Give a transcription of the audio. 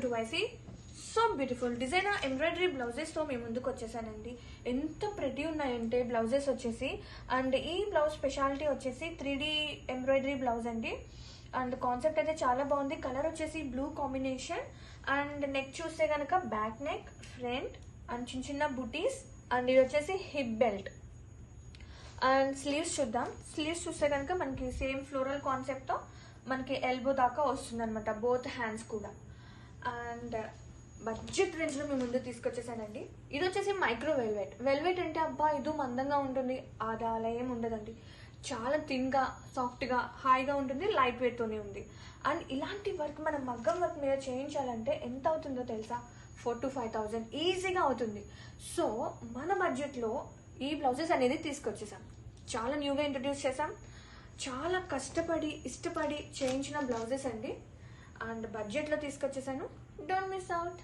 Welcome to YC so beautiful designer embroidery blouses మేము మీ ముందుకు వచ్చేసానండి. ఎంత ప్రెటీ ఉన్నాయంటే బ్లౌజెస్ వచ్చేసి అండ్ ఈ బ్లౌజ్ స్పెషాలిటీ వచ్చేసి త్రీ డి ఎంబ్రాయిడరీ బ్లౌజ్ అండి. అండ్ కాన్సెప్ట్ అయితే చాలా బాగుంది. కలర్ వచ్చేసి బ్లూ కాంబినేషన్ అండ్ నెక్ చూస్తే కనుక బ్యాక్ నెక్ ఫ్రంట్ అండ్ చిన్న చిన్న బుటీస్ అండ్ ఇది వచ్చేసి హిప్ బెల్ట్ అండ్ స్లీవ్స్ చూద్దాం. స్లీవ్స్ చూస్తే కనుక మనకి సేమ్ ఫ్లోరల్ కాన్సెప్ట్తో మనకి ఎల్బో దాకా వస్తుంది అనమాట బోత్ హ్యాండ్స్ కూడా. అండ్ బడ్జెట్ రేంజ్లో మీ ముందు తీసుకొచ్చేసానండి. ఇది వచ్చేసి మైక్రో వెల్వెట్. వెల్వెట్ అంటే అబ్బా ఇది మందంగా ఉంటుంది. అది అలా ఏం ఉండదండి. చాలా థిన్గా సాఫ్ట్గా హాయిగా ఉంటుంది లైట్ వెయిట్తోనే ఉంది. అండ్ ఇలాంటి వర్క్ మనం మగ్గం వర్క్ మీద చేయించాలంటే ఎంత అవుతుందో తెలుసా? Four to five thousand. ఈజీగా అవుతుంది. సో మన బడ్జెట్లో ఈ బ్లౌజెస్ అనేది తీసుకొచ్చేసాం. చాలా న్యూగా ఇంట్రడ్యూస్ చేసాం. చాలా కష్టపడి ఇష్టపడి చేయించిన బ్లౌజెస్ అండి. అండ్ బడ్జెట్లో తీసుకొచ్చేసాను. Don't miss out